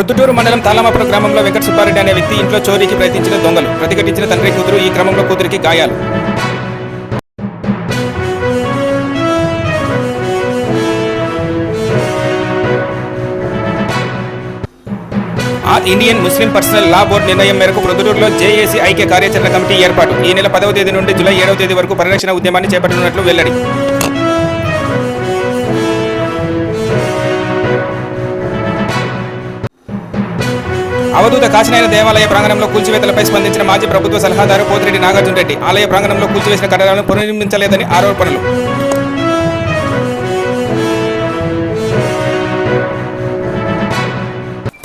ప్రొద్దుటూరు మండలం తాళమాపురం గ్రామంలో వెంకట సుబ్బారెడ్డి అనే వ్యక్తి ఇంట్లో చోరీకి ప్రయత్నించిన దొంగలు. ప్రతిఘటించిన తండ్రి కూతురు ఈ క్రమంలో కూతురికి గాయాలు. All Indian Muslim personal law board నిర్ణయం మేరకు ప్రొద్దుటూరులో జేఏసీ ఐక్య కార్యాచరణ కమిటీ ఏర్పాటు. ఈ నెల పదవ తేదీ నుండి జూలై ఏడవ తేదీ వరకు పరిరక్షణ ఉద్యమాన్ని చేపట్టనున్నట్లు వెల్లడి. అవధూత కాశీనాయన దేవాలయ ప్రాంగణంలో కూల్చివేతలపై స్పందించిన మాజీ ప్రభుత్వ సలహాదారు పోతిరెడ్డి నాగార్జున రెడ్డి ఆలయ ప్రాంగణంలో కూల్చివేసిన కట్టడాలను పునర్నిర్మించలేదని ఆరోపణలు.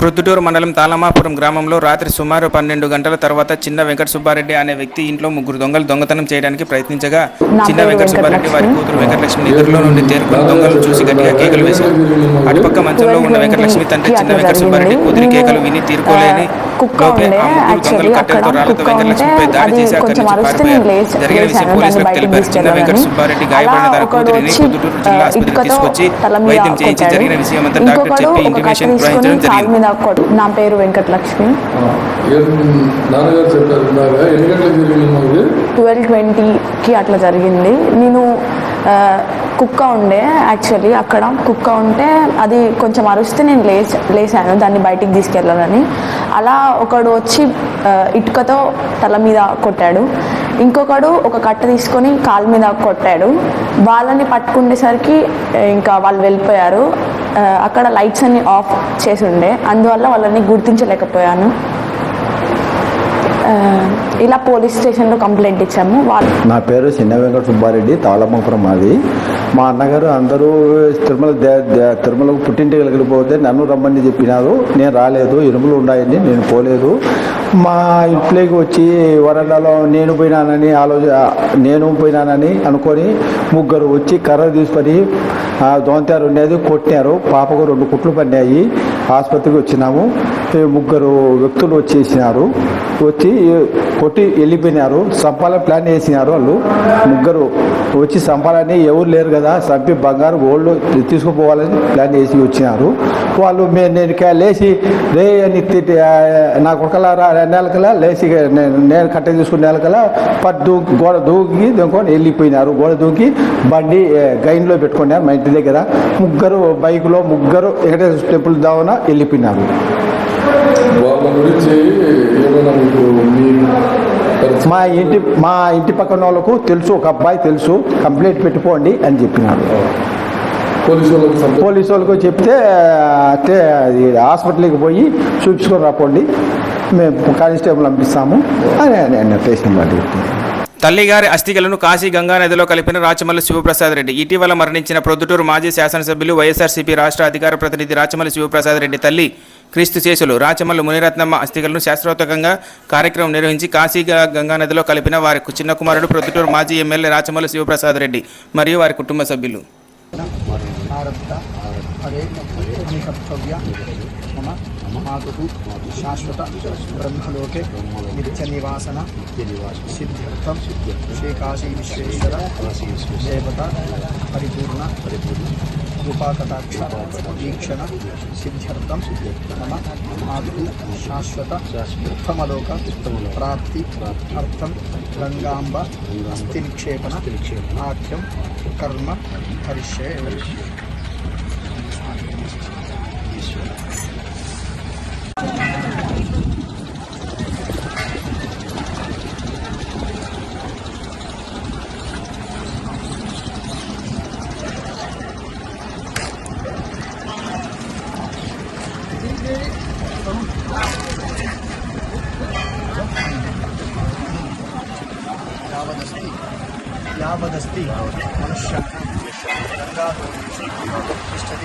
ప్రొద్దుటూరు మండలం తాళమాపురం గ్రామంలో రాత్రి సుమారు పన్నెండు గంటల తర్వాత చిన్న వెంకట సుబ్బారెడ్డి అనే వ్యక్తి ఇంట్లో ముగ్గురు దొంగలు దొంగతనం చేయడానికి ప్రయత్నించగా చిన్న వెంకట సుబ్బారెడ్డి వారి కూతురు వెంకటలక్ష్మి నిద్రలో నుండి తేరుకుని దొంగలు చూసి గట్టిగా కేకలు వేశారు. అటుపక్క మంచంలో ఉన్న వెంకటలక్ష్మి తండ్రి చిన్న వెంకట సుబ్బారెడ్డి కూతురి కేకలు విని తీరుకోలేని కుక్క ఉండే యాక్చువల్లీ అక్కడ కుక్క ఉంటే అది కొంచెం అరుస్తే నేను లేచి జరిగిన విషయం లేచాను దాన్ని బయటికి తెలిపారు. చిన్న వెంకట తీసుకెళ్ళాలని సుబ్బారెడ్డి అలా ఒకడు వచ్చి ఇటుకతో తీసుకొచ్చి తల మీద వైద్యం చేయించి కొట్టాడు. జరిగిన విషయం అంతా డాక్టర్ ఇంకొకడు చెప్పి ఒక కట్టె తీసుకొని కాలు మీద కొట్- నా పేరు వెంకటలక్ష్మి. ట్వెల్వ్ ట్వంటీకి అట్లా జరిగింది. నేను కుక్క ఉండే యాక్చువల్లీ అక్కడ కుక్క ఉంటే అది కొంచెం అరుస్తే నేను లేచ లేచాను దాన్ని బయటికి తీసుకెళ్ళాలని. అలా ఒకడు వచ్చి ఇటుకతో తల మీద కొట్టాడు. ఇంకొకడు ఒక కట్ట తీసుకొని కాలు మీద కొట్టాడు. వాళ్ళని పట్టుకునేసరికి ఇంకా వాళ్ళు వెళ్ళిపోయారు. అక్కడ లైట్స్ అన్ని ఆఫ్ చేసి ఉండే. అందువల్ల వాళ్ళని గుర్తించలేకపోయాను. ఇలా పోలీస్ స్టేషన్లో కంప్లైంట్ ఇచ్చాము. వాళ్ళు నా పేరు చిన్న వెంకట సుబ్బారెడ్డి తాళమాపురం మాది. మా అన్నగారు అందరూ తిరుమల తిరుమలకు పుట్టింటికి వెళ్ళిపోతే నన్ను రమ్మని చెప్పినారు. నేను రాలేదు. ఇరుములు ఉన్నాయని నేను పోలేదు. మా ఇంట్లోకి వచ్చి వరండాలో నేను పోయినానని ఆలోచన నేను పోయినానని అనుకొని ముగ్గురు వచ్చి కర్ర తీసుకొని దోంతారు ఉండేది కొట్టినారు. పాపకు రెండు కుట్లు పడినాయి. ఆసుపత్రికి వచ్చినాము. ముగ్గురు వ్యక్తులు వచ్చేసినారు. వచ్చి కొట్టి వెళ్ళిపోయినారు సంపాలని ప్లాన్ వేసినారు వాళ్ళు. ముగ్గురు వచ్చి సంపాలని ఎవరు లేరు కదా చంపి బంగారు గోల్డ్ తీసుకుపోవాలని ప్లాన్ వేసి వచ్చినారు. వాళ్ళు మే- నేను లేచి రే అని తిట్టి, ఆ, నా కొడుకలారా నెలకలా? లేచి నేను కట్ట తీసుకున్న తీసుకునే నెలకలా పట్టు దూకి గోడ దూకి దూకొని వెళ్ళిపోయినారు. గోడ దూకి బండి గైన్లో పెట్టుకున్నారు మా ఇంటి దగ్గర. ముగ్గురు బైక్లో ముగ్గురు వెంకటేశ్వర టెంపుల్ దావన వెళ్ళిపోయినారు. వాళ్ళ గురించి ఏమైనా మీకు మీ ఇంటి మా ఇంటి పక్కన వాళ్ళకు తెలుసు ఒక అబ్బాయి తెలుసు కంప్లైంట్ పెట్టుకోండి అని చెప్పినాడు పోలీసు వాళ్ళకి చెప్తే హాస్పిటల్కి పోయి చూపించుకొని రాపోండి మేము కానిస్టేబుల్ పంపిస్తాము అని నేను స్టేషన్ వాటి తల్లిగారి అస్థికలను కాశీ గంగా నదిలో కలిపిన రాచమల్లి శివప్రసాద్ రెడ్డి. ఇటీవల మరణించిన ప్రొద్దుటూరు మాజీ శాసనసభ్యులు వైఎస్ఆర్సీపీ రాష్ట్ర అధికార ప్రతినిధి రాచమల్లి శివప్రసాద్ రెడ్డి తల్లి క్రీస్తు శేషులు రాచమల్లు మునిరత్నమ్మ అస్థికలను శాస్త్రోత్తకంగా కార్యక్రమం నిర్వహించి కాశీ గంగానదిలో గంగా నదిలో కలిపిన వారి చిన్న కుమారుడు ప్రొద్దుటూరు మాజీ ఎమ్మెల్యే రాచమల్లి శివప్రసాద్ రెడ్డి మరియు వారి కుటుంబ సభ్యులు. ఆరబ్ధ మాతు శాశ్వత బ్రహ్మలోకే నిత్య నివాసన సిద్ధ్యర్థం శ్రీ కాశీ విశ్వేశ్వర దేవత పరిపూర్ణ పరిపూర్ణ కృపాకటాక్ష వీక్షణ సిద్ధ్యర్థం మమ మాతు శాశ్వత ఉత్తమలోక ప్రాప్తి అర్థం గంగాంబ అస్థినిక్షేపణ ఆఖ్యం కర్మ కరిష్యే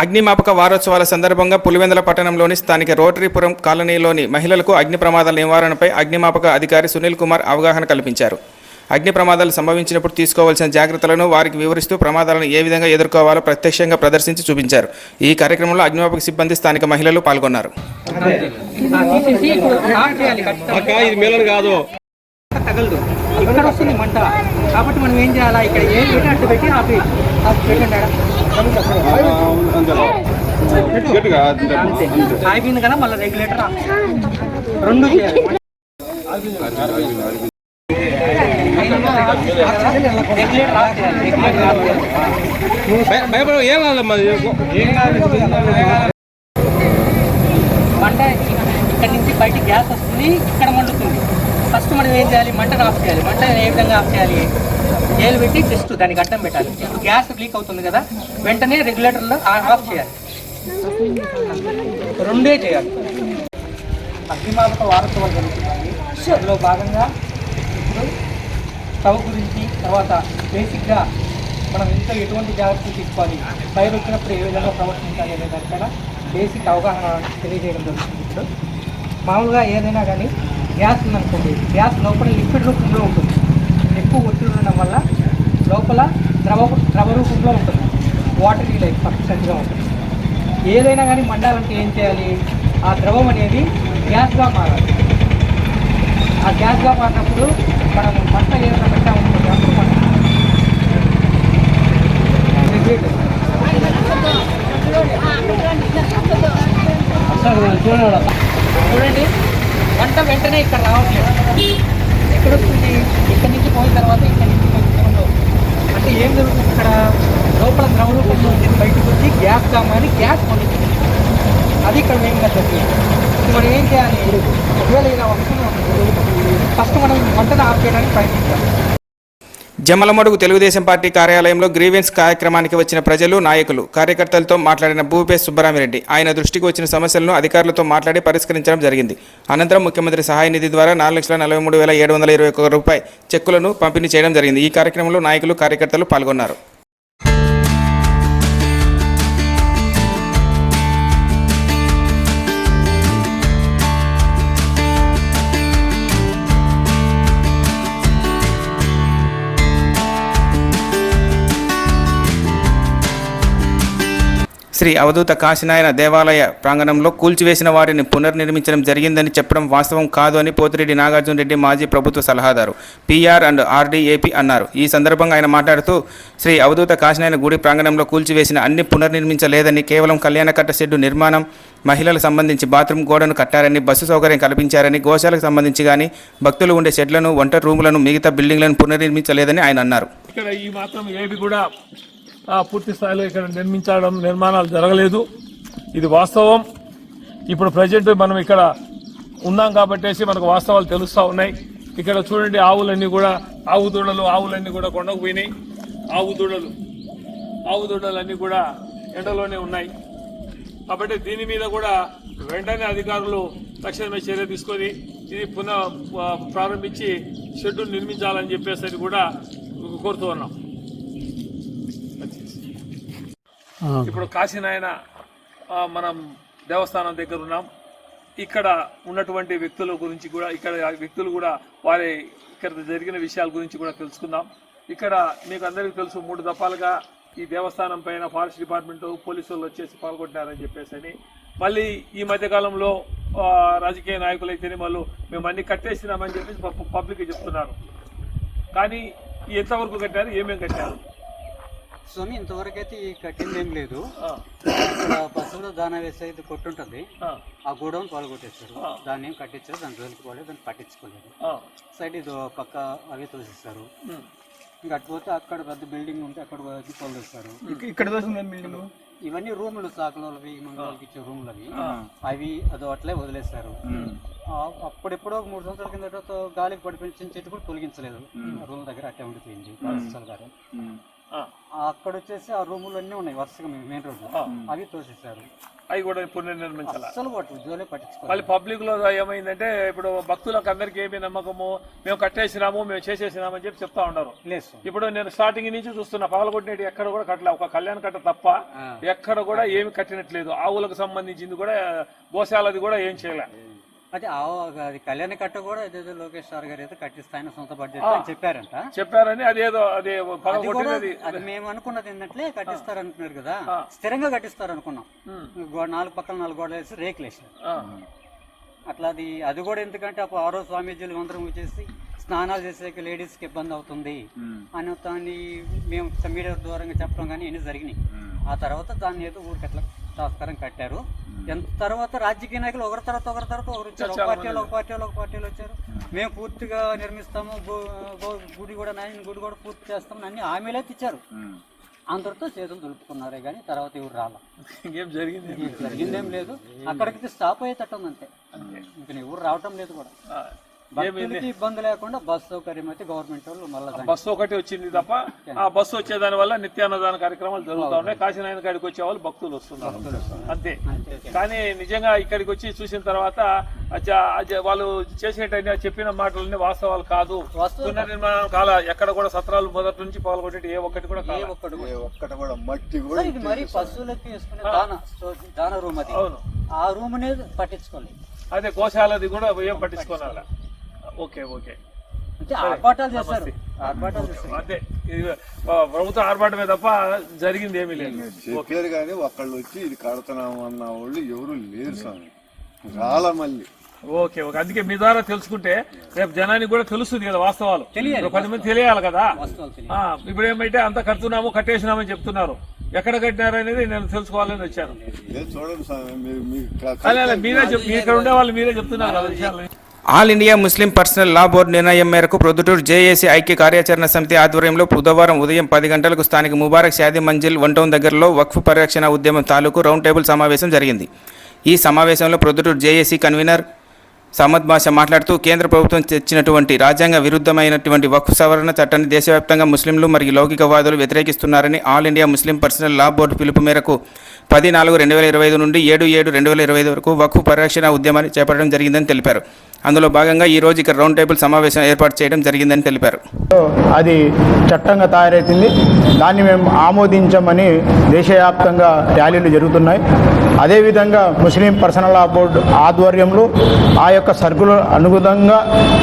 అగ్నిమాపక వారోత్సవాల సందర్భంగా పులివెందుల పట్టణంలోని స్థానిక రోటరీపురం కాలనీలోని మహిళలకు అగ్ని ప్రమాదాల నివారణపై అగ్నిమాపక అధికారి సునీల్ కుమార్ అవగాహన కల్పించారు. అగ్ని ప్రమాదాలు సంభవించినప్పుడు తీసుకోవాల్సిన జాగ్రత్తలను వారికి వివరిస్తూ ప్రమాదాలను ఏ విధంగా ఎదుర్కోవాలో ప్రత్యక్షంగా ప్రదర్శించి చూపించారు. ఈ కార్యక్రమంలో అగ్నిమాపక సిబ్బంది స్థానిక మహిళలు పాల్గొన్నారు. తగలదు. ఇక్కడ వస్తుంది మంట. కాబట్టి మనం ఏం చేయాలా? ఇక్కడ ఏ పెట్టి అట్టు పెట్టి ఆపి. పెట్టండి ఆడ. ఆగిపోయింది కదా మళ్ళీ రెగ్యులేటర్ రెండు చేయాలి ఏం ఆఫ్ చేయాలి ఇక్కడ నుంచి బయట గ్యాస్ వస్తుంది ఇక్కడ ఫస్ట్ మనం ఏం చేయాలి? మంటను ఆఫ్ చేయాలి. మంటను ఏ విధంగా ఆఫ్ చేయాలి? ఏలు పెట్టి జస్ట్ దానికి అడ్డం పెట్టాలి. ఇప్పుడు గ్యాస్ లీక్ అవుతుంది కదా వెంటనే రెగ్యులేటర్లో ఆఫ్ చేయాలి. రెండే చేయాలి. అగ్నిమాపక వారోత్సవాలు జరుగుతుంది అందులో భాగంగా ఇప్పుడు స్టవ్ గురించి తర్వాత బేసిక్గా మనం ఇంట్లో ఎటువంటి జాగ్రత్తలు తీసుకోవాలి ఫైర్ వచ్చినప్పుడు ఏ విధంగా ప్రవర్తించాలి అనే దానిపైన బేసిక్ అవగాహన తెలియజేయడం జరుగుతుంది ఇప్పుడు. మామూలుగా ఏదైనా కానీ గ్యాస్ ఉందనుకోండి గ్యాస్ లోపల లిక్విడ్ రూపంలో ఉంటుంది. ఎక్కువ ఒత్తిడి ఉండడం వల్ల లోపల ద్రవ ద్రవ రూపంలో ఉంటుంది. వాటర్ లైక్ పర్ఫెక్ట్గా ఉంటుంది. ఏదైనా కానీ మండాలంటే ఏం చేయాలి? ఆ ద్రవం అనేది గ్యాస్గా మారాలి. ఆ గ్యాస్గా మారినప్పుడు మనం మంట ఏదైనా పెట్టా ఉంటుంది అప్పుడు మనం చూడండి. వంట వెంటనే ఇక్కడ రావట్లేదు. ఎక్కడ వస్తుంది ఇక్కడి నుంచి పోయిన తర్వాత ఇక్కడ నుంచి కొంచెం అంటే ఏం జరుగుతుంది? ఇక్కడ లోపల ద్రవరూపంలో రూపంలో బయటకు వచ్చి గ్యాస్ కామని గ్యాస్ పొందుతుంది అది ఇక్కడ మెయిన్గా జరిగింది. ఇప్పుడు మనం ఏం చేయాలి? ఒకవేళ ఇలా వస్తున్నాం ఫస్ట్ మనం వంటను ఆపేయడానికి ప్రయత్నించాలి జమలమడుగు తెలుగుదేశం పార్టీ కార్యాలయంలో గ్రీవెన్స్ కార్యక్రమానికి వచ్చిన ప్రజలు నాయకులు కార్యకర్తలతో మాట్లాడిన భూపేశ్ సుబ్బరామిరెడ్డి. ఆయన దృష్టికి వచ్చిన సమస్యలను అధికారులతో మాట్లాడి పరిష్కరించడం జరిగింది. అనంతరం ముఖ్యమంత్రి సహాయ నిధి ద్వారా నాలుగు లక్షల నలభై మూడు వేల ఏడు వందల ఇరవై ఒక్క రూపాయి చెక్కులను పంపిణీ చేయడం జరిగింది. ఈ కార్యక్రమంలో నాయకులు కార్యకర్తలు పాల్గొన్నారు. శ్రీ అవధూత కాశీనాయన దేవాలయ ప్రాంగణంలో కూల్చివేసిన వారిని పునర్నిర్మించడం జరిగిందని చెప్పడం వాస్తవం కాదు అని పోతిరెడ్డి నాగార్జున రెడ్డి మాజీ ప్రభుత్వ సలహాదారు పిఆర్ అండ్ ఆర్డీఏపీ అన్నారు. ఈ సందర్భంగా ఆయన మాట్లాడుతూ శ్రీ అవధూత కాశీనాయన గుడి ప్రాంగణంలో కూల్చివేసిన అన్ని పునర్నిర్మించలేదని కేవలం కళ్యాణకట్ట షెడ్డు నిర్మాణం మహిళలకు సంబంధించి బాత్రూమ్ గోడను కట్టారని బస్సు సౌకర్యం కల్పించారని గోశాలకు సంబంధించి కానీ భక్తులు ఉండే షెడ్లను వంట రూములను మిగతా బిల్డింగ్లను పునర్నిర్మించలేదని ఆయన అన్నారు. ఇక్కడ ఈ మాత్రం ఏవి కూడా పూర్తి స్థాయిలో ఇక్కడ నిర్మించడం నిర్మాణాలు జరగలేదు. ఇది వాస్తవం. ఇప్పుడు ప్రజెంట్ మనం ఇక్కడ ఉన్నాం కాబట్టేసి మనకు వాస్తవాలు తెలుస్తూ ఉన్నాయి. ఇక్కడ చూడండి ఆవులన్నీ కూడా ఆవు దూడలు ఆవులన్నీ కూడా కొండకు పోయినాయి. ఆవు దూడలు ఆవు దూడలన్నీ కూడా ఎండలోనే ఉన్నాయి. కాబట్టి దీని మీద కూడా వెంటనే అధికారులు తక్షణమే చర్య తీసుకొని ఇది పునః ప్రారంభించి షెడ్యూల్ నిర్మించాలని చెప్పేసి కూడా కోరుతూ ఉన్నాం. ఇప్పుడు కాశీనాయన ఆ, మనం దేవస్థానం దగ్గర ఉన్నాం. ఇక్కడ ఉన్నటువంటి వ్యక్తుల గురించి కూడా ఇక్కడ వ్యక్తులు కూడా వారి ఇక్కడ జరిగిన విషయాల గురించి కూడా తెలుసుకుందాం. ఇక్కడ మీకు అందరికీ తెలుసు మూడు దఫాలుగా ఈ దేవస్థానం పైన ఫారెస్ట్ డిపార్ట్మెంట్ పోలీసులు వచ్చేసి పాల్గొంటారని చెప్పేసి అని. మళ్ళీ ఈ మధ్య కాలంలో ఆ, రాజకీయ నాయకులు అయితేనే వాళ్ళు మేము అన్ని కట్టేసినామని చెప్పేసి పబ్లిక్ చెప్తున్నారు. కానీ ఎంతవరకు కట్టారు ఏమేమి కట్టారు? స్వామి ఇంతవరకు అయితే ఈ కట్టింది ఏం లేదు. పశువుల దానా వేసే ఇది కొట్టుంటుంది. ఆ, ఆ గోడౌన్ పాల్గొట్టేస్తారు దాన్ని ఏం కట్టించారు దాని జోలికి పోలేదు దాన్ని పట్టించుకోలేదు. ఆ, సైడ్ ఇది పక్క అవి తోసిస్తారు. ఇంకా అటు పోతే అక్కడ పెద్ద బిల్డింగ్ ఉంటే అక్కడ తోలుస్తారు ఇక్కడ బిల్డింగ్? ఇవన్నీ రూములు సాకులవి మంగళకి ఇచ్చే రూములు అవి అవి అదో అట్లే వదిలేస్తారు అప్పుడెప్పుడో ఒక మూడు సంవత్సరాల కిందట గాలికి పడిపించిన చెట్టు కూడా తొలగించలేదు. రూమ్ దగ్గర అట్టే ఉండిపోయింది. గారు. అక్కడ వచ్చేసి ఆ రూములు అన్నీ ఉన్నాయి వరుసగా మెయిన్ రోడ్ అవి తోసేశారు. అవి కూడా పునర్నిర్మించాలి? అసలు పట్టు జోలే మళ్ళీ పబ్లిక్లో ఏమైందంటే ఇప్పుడు భక్తులకు అందరికీ ఏమి నమ్మకము మేము కట్టేసినాము మేము చేసేసినాము అని చెప్పి చెప్తా ఉన్నారు. ఇప్పుడు నేను స్టార్టింగ్ నుంచి చూస్తున్నా పగలగొట్టినట్టు ఎక్కడ కూడా కట్టలే. ఒక కళ్యాణ కట్ట తప్ప ఎక్కడ కూడా ఏమి కట్టినట్లేదు. ఆవులకు సంబంధించింది కూడా గోశాలది కూడా ఏం చేయలే. అదే ఆ- అది కళ్యాణ కట్ట కూడా అదేదో లోకేష్ సార్ గారు అయితే కట్టిస్తా ఆయన సొంత బడ్జెట్ అని చెప్పారంట. చెప్పారని అదేదో అది అది మేము అనుకున్నది ఏంటంటే కట్టిస్తారు అనుకున్నారు కదా. స్థిరంగా కట్టిస్తారు అనుకున్నాం నాలుగు పక్కల నాలుగు గోడలు వేసి రేకులు వేసారు. అట్లా అది అది కూడా ఎందుకంటే అప్పుడు ఆరో స్వామీజీలు అందరం వచ్చేసి స్నానాలు చేసేకి లేడీస్కి ఇబ్బంది అవుతుంది అని దాన్ని మేము మీడియా ద్వారా చెప్పడం కానీ ఇవన్నీ జరిగినాయి. ఆ తర్వాత దాన్ని ఏదో ఊరికి శాస్త్రం కట్టారు. ఎంత తర్వాత రాజకీయ నాయకులు ఒకరి తర్వాత ఒకరి తర్వాత ఒకరు వచ్చారు. ఒక పార్టీ వాళ్ళు ఒక పార్టీ ఒక పార్టీ వాళ్ళు వచ్చారు. మేము. పూర్తిగా నిర్మిస్తాము. గుడి కూడా నాయన గుడి కూడా పూర్తి చేస్తామని అన్ని హామీలు అయితే ఇచ్చారు అందరితో చేతులు దులుపుకున్నారే కానీ తర్వాత ఎవరు రాలా. ఇంకేం జరిగింది? జరిగిందేం లేదు. అక్కడికి స్టాప్ అయ్యేటట్టు అంతే. ఇంకా ఎవరు రావటం లేదు కూడా. భక్తులకి ఇబ్బంది లేకుండా బస్ సౌకర్యం అయితే గవర్నమెంట్ వాళ్ళు మళ్ళీ బస్సు ఒకటి వచ్చింది తప్ప ఆ బస్సు వచ్చేదాని వల్ల నిత్యాన్నదాన కార్యక్రమాలు జరుగుతూ ఉన్నాయి. కాశీనాయన కాడికి వచ్చే వాళ్ళు భక్తులు వస్తున్నారు. అంతే. కానీ నిజంగా ఇక్కడికి వచ్చి చూసిన తర్వాత వాళ్ళు చేసేట చెప్పిన మాటలన్నీ వాస్తవాలు కాదు. పునర్నిర్మాణం కాల ఎక్కడ కూడా సత్రాలు మొదటి నుంచి పాల్గొనేటి ఏ ఒక్కటి కూడా ఒక్కటి కూడా మట్టి కూడా మరి పశువులకి వేసుకునే దాన స్టోర్- దాన రూమ్ అది. అవును. ఆ రూమ్ అనేది పట్టించుకోలేదు. అదే గోశాలది కూడా ఏం పట్టించుకోనాల? Okay okay. అంటే ఆర్భాటాలు చేస్తారు. ఆర్భాటాలు చేస్తారు. అదే. ఇది ఆ, ప్రభుత్వ ఆర్భాటమే తప్ప జరిగింది ఏమీ లేదు. చెప్పారు కానీ ఒకళ్ళు వచ్చి ఇది కడుతున్నాము అన్న వాళ్ళు ఎవరు లేరు స్వామి. రాల మళ్ళీ. Okay okay. అందుకే మీ ద్వారా తెలుసుకుంటే రేపు జనానికి కూడా తెలుస్తుంది కదా వాస్తవాలు. పది మంది తెలియాలి కదా. వాస్తవాలు తెలియాలి. ఆ, ఇప్పుడు ఏమైతే అంత కడుతున్నాము కట్టేసినామని చెప్తున్నారు. ఎక్కడ కట్టినారు అనేది నేను తెలుసుకోవాలని వచ్చాను. చూడండి మీరు ఇక్కడ ఉండే వాళ్ళు మీరే చెప్తున్నారు కదా విషయాలు. All India Muslim personal law board నిర్ణయం మేరకు ప్రొద్దుటూరు జేఏసీ ఐక్య కార్యాచరణ సమితి ఆధ్వర్యంలో బుధవారం ఉదయం పది గంటలకు స్థానిక ముబారక్ షాది మంజిల్ వన్ టౌన్ దగ్గరలో వక్ఫ్ పరిరక్షణ ఉద్యమం తాలూకు రౌండ్ టేబుల్ సమావేశం జరిగింది. ఈ సమావేశంలో ప్రొద్దుటూరు జేఏసీ కన్వీనర్ సమద్ భాష మాట్లాడుతూ కేంద్ర ప్రభుత్వం తెచ్చినటువంటి రాజ్యాంగ విరుద్ధమైనటువంటి వక్ఫ్ సవరణ చట్టాన్ని దేశవ్యాప్తంగా ముస్లింలు మరియు లౌకికవాదులు వ్యతిరేకిస్తున్నారని all India Muslim personal law board పిలుపు మేరకు పది నాలుగు రెండు వేల ఇరవై ఐదు నుండి ఏడు ఏడు రెండు వేల ఇరవై ఐదు వరకు వక్ఫ్ పరిరక్షణ ఉద్యమాన్ని చేపట్టడం జరిగిందని తెలిపారు. అందులో భాగంగా ఈ రోజు ఇక్కడ రౌండ్ టేబుల్ సమావేశం ఏర్పాటు చేయడం జరిగిందని తెలిపారు. అది చట్టంగా తయారైతుంది. దాన్ని మేము ఆమోదించమని దేశవ్యాప్తంగా ర్యాలీలు జరుగుతున్నాయి. అదేవిధంగా ముస్లిం పర్సనల్ లా బోర్డు ఆధ్వర్యంలో ఆ యొక్క సర్కుల అనుగుణంగా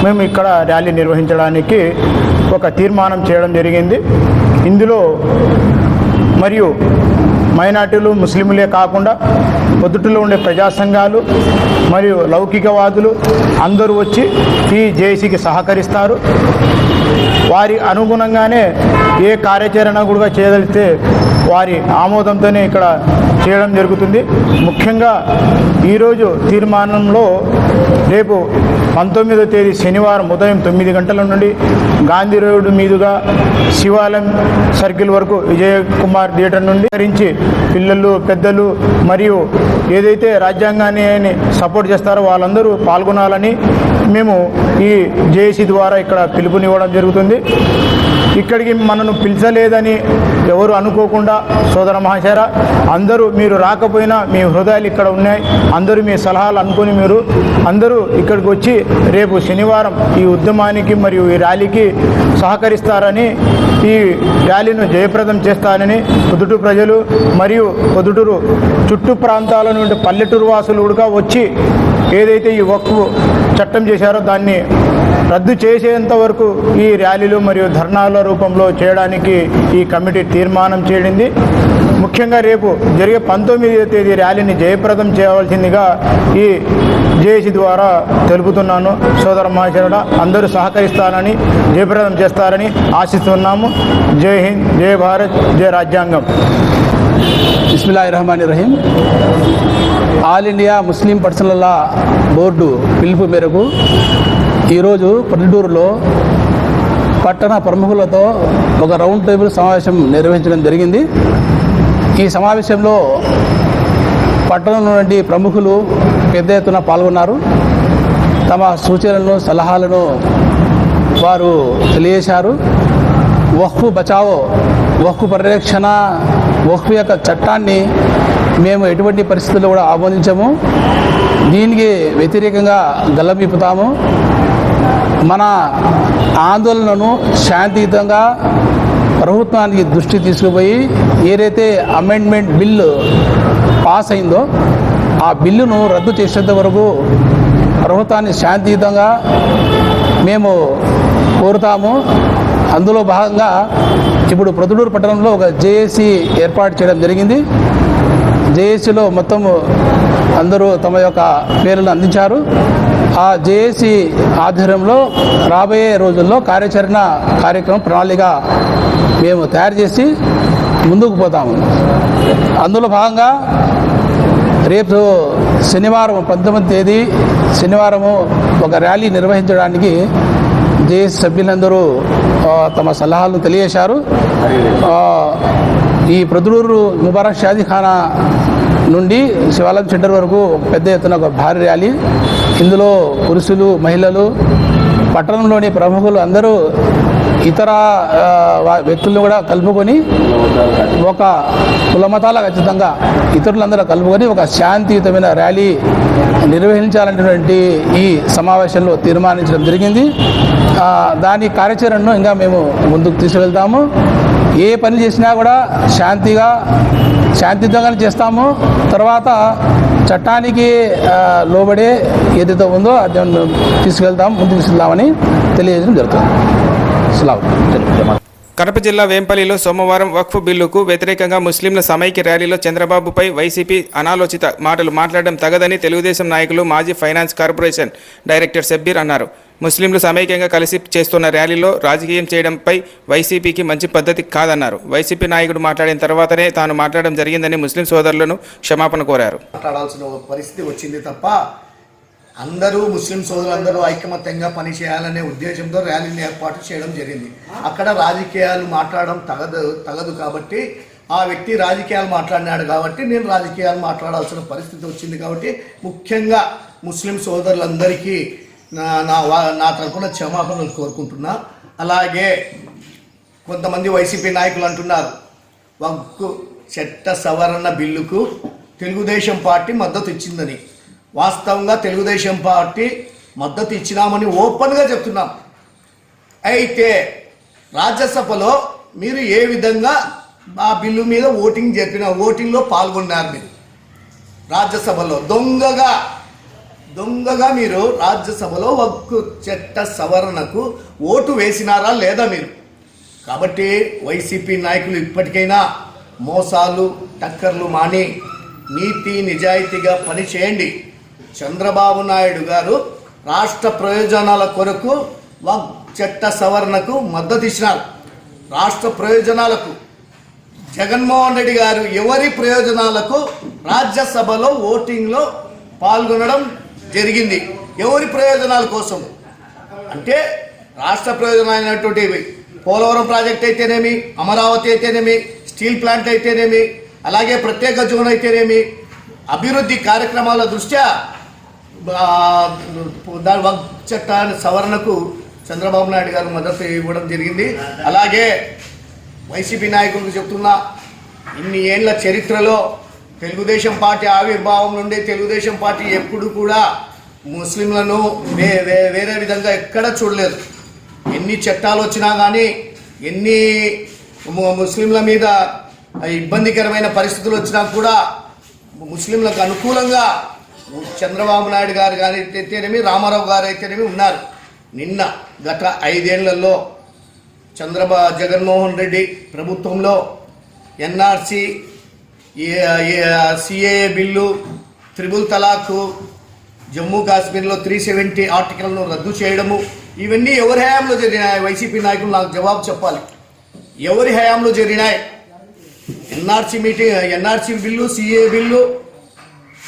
మేము ఇక్కడ ర్యాలీ నిర్వహించడానికి ఒక తీర్మానం చేయడం జరిగింది. ఇందులో మరియు మైనార్టీలు ముస్లింలే కాకుండా పొద్దుటలో ఉండే ప్రజా సంఘాలు మరియు లౌకికవాదులు అందరూ వచ్చి ఈ జేసీకి సహకరిస్తారు. వారి అనుగుణంగానే ఏ కార్యాచరణ కూడా చేయగలిగితే వారి ఆమోదంతోనే ఇక్కడ చేయడం జరుగుతుంది. ముఖ్యంగా ఈరోజు తీర్మానంలో రేపు పంతొమ్మిదో తేదీ శనివారం ఉదయం తొమ్మిది గంటల నుండి గాంధీ రోడ్డు మీదుగా శివాలయం సర్కిల్ వరకు విజయ్ కుమార్ థియేటర్ నుండి ధరించి పిల్లలు పెద్దలు మరియు ఏదైతే రాజ్యాంగాన్ని సపోర్ట్ చేస్తారో వాళ్ళందరూ పాల్గొనాలని మేము ఈ జేఏసీ ద్వారా ఇక్కడ పిలుపునివ్వడం జరుగుతుంది. ఇక్కడికి మనను పిలిచలేదని ఎవరు అనుకోకుండా సోదర మహాశర అందరూ మీరు రాకపోయినా మీ హృదయాలు ఇక్కడ ఉన్నాయి. అందరూ మీ సలహాలు అనుకొని మీరు అందరూ ఇక్కడికి వచ్చి రేపు శనివారం ఈ ఉద్యమానికి మరియు ఈ ర్యాలీకి సహకరిస్తారని ఈ ర్యాలీను జయప్రదం చేస్తారని పొద్దుటూరు ప్రజలు మరియు పొద్దుటూరు చుట్టూ ప్రాంతాల నుండి పల్లెటూరు వాసులు కూడా వచ్చి ఏదైతే ఈ వక్ఫ్ చట్టం చేశారో దాన్ని రద్దు చేసేంత వరకు ఈ ర్యాలీలు మరియు ధర్నాల రూపంలో చేయడానికి ఈ కమిటీ తీర్మానం చేయండి ముఖ్యంగా రేపు జరిగే పంతొమ్మిదవ తేదీ ర్యాలీని జయప్రదం చేయవలసిందిగా ఈ జేఏసీ ద్వారా తెలుపుతున్నాను. సోదర మహాశరుడ అందరూ సహకరిస్తారని జయప్రదం చేస్తారని ఆశిస్తున్నాము. జై హింద్ జై భారత్ జై రాజ్యాంగం. బిస్మిల్లాహిర్ Rahim all India Muslim personal law board పిలుపు మేరకు ఈరోజు పల్లెటూరులో పట్టణ ప్రముఖులతో ఒక రౌండ్ టేబుల్ సమావేశం నిర్వహించడం జరిగింది. ఈ సమావేశంలో పట్టణంలో నుండి ప్రముఖులు పెద్ద ఎత్తున పాల్గొన్నారు. తమ సూచనలను సలహాలను వారు తెలియజేశారు. వక్ఫ్ బచావో వక్ఫ్ పరిరక్షణ వక్ఫ్ యొక్క చట్టాన్ని మేము ఎటువంటి పరిస్థితుల్లో కూడా ఆమోదించము. దీనికి వ్యతిరేకంగా గల్లమిప్పుతాము మన ఆందోళనను శాంతియుతంగా ప్రభుత్వానికి దృష్టి తీసుకుపోయి ఏదైతే అమెండ్మెంట్ బిల్లు పాస్ అయిందో ఆ బిల్లును రద్దు చేసేంత వరకు ప్రభుత్వాన్ని శాంతియుతంగా మేము కోరుతాము. అందులో భాగంగా ఇప్పుడు ప్రొద్దుడూరు పట్టణంలో ఒక జేఏసీ ఏర్పాటు చేయడం జరిగింది. జేఏసీలో మొత్తం అందరూ తమ యొక్క పేర్లను అందించారు. ఆ జేఏసీ ఆధ్వర్యంలో రాబోయే రోజుల్లో కార్యాచరణ కార్యక్రమం ప్రణాళిక మేము తయారు చేసి ముందుకు పోతాము. అందులో భాగంగా రేపు శనివారం పంతొమ్మిది తేదీ శనివారము ఒక ర్యాలీ నిర్వహించడానికి జేఏసీ సభ్యులందరూ తమ సలహాలను తెలియజేశారు. ఈ ప్రదురూరు ముబారక్ షాజీఖానా నుండి శివాలయం సెంటర్ వరకు పెద్ద ఎత్తున ఒక భారీ ర్యాలీ ఇందులో పురుషులు మహిళలు పట్టణంలోని ప్రముఖులు అందరూ ఇతర వ్యక్తులను కూడా కలుపుకొని ఒక కులమతాల ఖచ్చితంగా ఇతరులందరూ కలుపుకొని ఒక శాంతియుతమైన ర్యాలీ నిర్వహించాలనేటువంటి ఈ సమావేశంలో తీర్మానించడం జరిగింది. దాని కార్యాచరణను ఇంకా మేము ముందుకు తీసుకెళ్తాము ఏ పని చేసినా కూడా శాంతిగా శాంతియుతంగానే చేస్తాము. తర్వాత చట్టానికి లోబడే ఏదైతే ఉందో అది తీసుకెళ్తాం ముందుకు తీసుకెళ్దామని తెలియజేయడం జరుగుతుంది. అస్సలాము కడప జిల్లా వేంపల్లిలో సోమవారం వక్ఫ్ బిల్లుకు వ్యతిరేకంగా ముస్లింల సమైక్య ర్యాలీలో చంద్రబాబుపై వైసీపీ అనాలోచిత మాటలు మాట్లాడడం తగదని తెలుగుదేశం నాయకులు మాజీ ఫైనాన్స్ కార్పొరేషన్ డైరెక్టర్ సబ్బీర్ అన్నారు. ముస్లింలు సమైక్యంగా కలిసి చేస్తున్న ర్యాలీలో రాజకీయం చేయడంపై వైసీపీకి మంచి పద్ధతి కాదన్నారు. వైసీపీ నాయకుడు మాట్లాడిన తర్వాతనే తాను మాట్లాడడం జరిగిందని ముస్లిం సోదరులను క్షమాపణ కోరారు. మాట్లాడాల్సిన పరిస్థితి వచ్చింది తప్ప అందరూ ముస్లిం సోదరులందరూ ఐకమత్యంగా పనిచేయాలనే ఉద్దేశంతో ర్యాలీని ఏర్పాటు చేయడం జరిగింది. అక్కడ రాజకీయాలు మాట్లాడడం తగదు తగదు కాబట్టి ఆ వ్యక్తి రాజకీయాలు మాట్లాడినాడు కాబట్టి నేను రాజకీయాలు మాట్లాడాల్సిన పరిస్థితి వచ్చింది కాబట్టి ముఖ్యంగా ముస్లిం సోదరులందరికీ నా నా నా తరఫున క్షమాపణలు కోరుకుంటున్నా. అలాగే కొంతమంది వైసీపీ నాయకులు అంటున్నారు వక్కు చట్ట సవరణ బిల్లుకు తెలుగుదేశం పార్టీ మద్దతు ఇచ్చిందని. వాస్తవంగా తెలుగుదేశం పార్టీ మద్దతు ఇచ్చినామని ఓపెన్గా చెప్తున్నాం. అయితే రాజ్యసభలో మీరు ఏ విధంగా ఆ బిల్లు మీద ఓటింగ్ జరిపిన ఓటింగ్లో పాల్గొన్నారు మీరు? రాజ్యసభలో దొంగగా దొంగగా మీరు రాజ్యసభలో ఒక్క చట్ట సవరణకు ఓటు వేసినారా లేదా మీరు? కాబట్టి వైసీపీ నాయకులు ఇప్పటికైనా మోసాలు టక్కర్లు మాని నీతి నిజాయితీగా పనిచేయండి. చంద్రబాబు నాయుడు గారు రాష్ట్ర ప్రయోజనాల కొరకు వక్ చట్ట సవరణకు మద్దతు ఇచ్చినారు. రాష్ట్ర ప్రయోజనాలకు జగన్మోహన్ రెడ్డి గారు ఎవరి ప్రయోజనాలకు రాజ్యసభలో ఓటింగ్లో పాల్గొనడం జరిగింది. ఎవరి ప్రయోజనాల కోసం? అంటే రాష్ట్ర ప్రయోజనమైనటువంటివి పోలవరం ప్రాజెక్ట్ అయితేనేమి అమరావతి అయితేనేమి స్టీల్ ప్లాంట్ అయితేనేమి అలాగే ప్రత్యేక జోన్ అయితేనేమి అభివృద్ధి కార్యక్రమాల దృష్ట్యా దాని వక్ చట్టాన్ని సవరణకు చంద్రబాబు నాయుడు గారు మద్దతు ఇవ్వడం జరిగింది. అలాగే వైసీపీ నాయకులకు చెప్తున్నా ఇన్ని ఏళ్ళ చరిత్రలో తెలుగుదేశం పార్టీ ఆవిర్భావం నుండి తెలుగుదేశం పార్టీ ఎప్పుడు కూడా ముస్లింలను వే వే- వేరే విధంగా ఎక్కడ చూడలేదు. ఎన్ని చట్టాలు వచ్చినా కానీ ఎన్ని ముస్లింల మీద ఇబ్బందికరమైన పరిస్థితులు వచ్చినా కూడా ముస్లింలకు అనుకూలంగా చంద్రబాబు నాయుడు గారు కానీ అయితేనేమి రామారావు గారు అయితేనేమి ఉన్నారు. నిన్న గత ఐదేళ్ళలో చంద్రబా జగన్మోహన్ రెడ్డి ప్రభుత్వంలో NRC CA bill triple talaq Jammu కాశ్మీర్లో త్రీ సెవెంటీ ఆర్టికల్ను రద్దు చేయడము ఇవన్నీ ఎవరి హయాంలో జరిగినాయి? వైసీపీ నాయకులు నాకు జవాబు చెప్పాలి. ఎవరి హయాంలో జరిగినాయి? NRC meeting NRC bill CA bill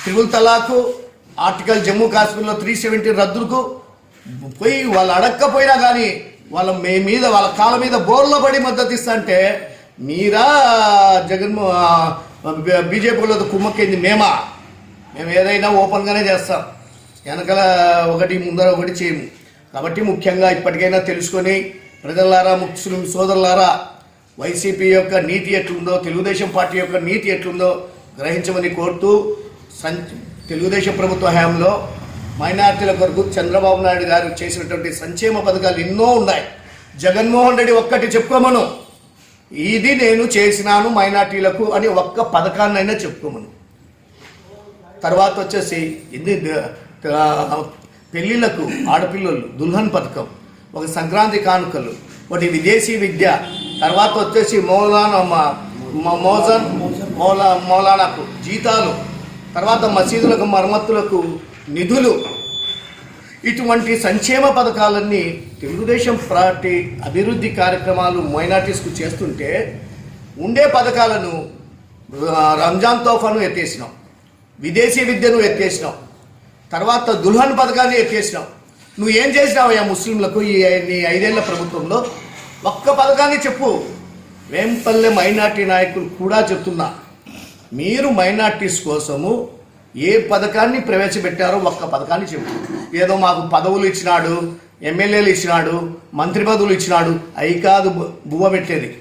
triple talaq article Jammu కాశ్మీర్లో త్రీ సెవెంటీ రద్దులకు పోయి వాళ్ళు అడగకపోయినా కానీ వాళ్ళ మే మీద వాళ్ళ కాళ్ళ మీద బోర్ల పడి మద్దతు ఇస్తంటే మీరా జగన్మో బీజేపీలో కుమ్మక్కింది మేమా? మేము ఏదైనా ఓపెన్గానే చేస్తాం. వెనకాల ఒకటి ముందర ఒకటి చేయము. కాబట్టి ముఖ్యంగా ఇప్పటికైనా తెలుసుకొని ప్రజలారా ముస్లిం సోదరులారా వైసీపీ యొక్క నీతి ఎట్లుందో తెలుగుదేశం పార్టీ యొక్క నీతి ఎట్లుందో గ్రహించమని కోరుతూ సం తెలుగుదేశం ప్రభుత్వ హయాంలో మైనార్టీల కొరకు చంద్రబాబు నాయుడు గారు చేసినటువంటి సంక్షేమ పథకాలు ఎన్నో ఉన్నాయి. జగన్మోహన్ రెడ్డి ఒక్కటి చెప్పుకోమను. ఇది నేను చేసినాను మైనార్టీలకు అని ఒక్క పథకాన్నైనా చెప్పుకోమను. తర్వాత వచ్చేసి ఇది పెళ్ళిళ్ళకు ఆడపిల్లలు దుల్హన్ పథకం ఒక సంక్రాంతి కానుకలు ఒకటి విదేశీ విద్య తర్వాత వచ్చేసి మౌలానా మ- మోజన్ మౌలా మౌలానాకు జీతాలు తర్వాత మసీదులకు మరమ్మతులకు నిధులు ఇటువంటి సంక్షేమ పథకాలన్నీ తెలుగుదేశం పార్టీ అభివృద్ధి కార్యక్రమాలు మైనార్టీస్కు చేస్తుంటే ఉండే పథకాలను రంజాన్ తోఫాను ఎత్తేసినాం. విదేశీ విద్యను ఎత్తేసినాం. తర్వాత దుల్హన్ పథకాన్ని ఎత్తేసినాం. నువ్వు ఏం చేసినావయ్యా ముస్లింలకు ఈ నీ ఐదేళ్ళ ప్రభుత్వంలో? ఒక్క పథకాన్ని చెప్పు. వేంపల్లె మైనార్టీ నాయకులు కూడా చెప్తున్నా. మీరు మైనార్టీస్ కోసము ఏ పథకాన్ని ప్రవేశపెట్టారో ఒక్క పథకాన్ని చెప్పు. ఏదో మాకు పదవులు ఇచ్చినాడు ఎమ్మెల్యేలు ఇచ్చినాడు మంత్రి పదవులు ఇచ్చినాడు అవి కాదు బు- బువ్వ పెట్టేది.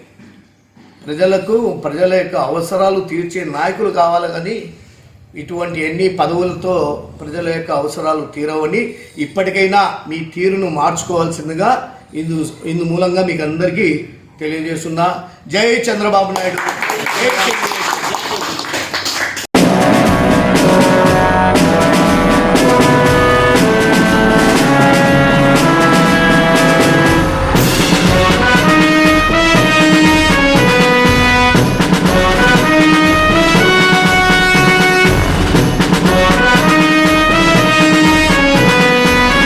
ప్రజలకు ప్రజల యొక్క అవసరాలు తీర్చే నాయకులు కావాలి కానీ ఇటువంటి ఎన్ని పదవులతో ప్రజల యొక్క అవసరాలు తీరవని ఇప్పటికైనా మీ తీరును మార్చుకోవాల్సిందిగా ఇందు ఇందు మూలంగా మీకు అందరికీ తెలియజేస్తున్నా. జై చంద్రబాబు నాయుడు.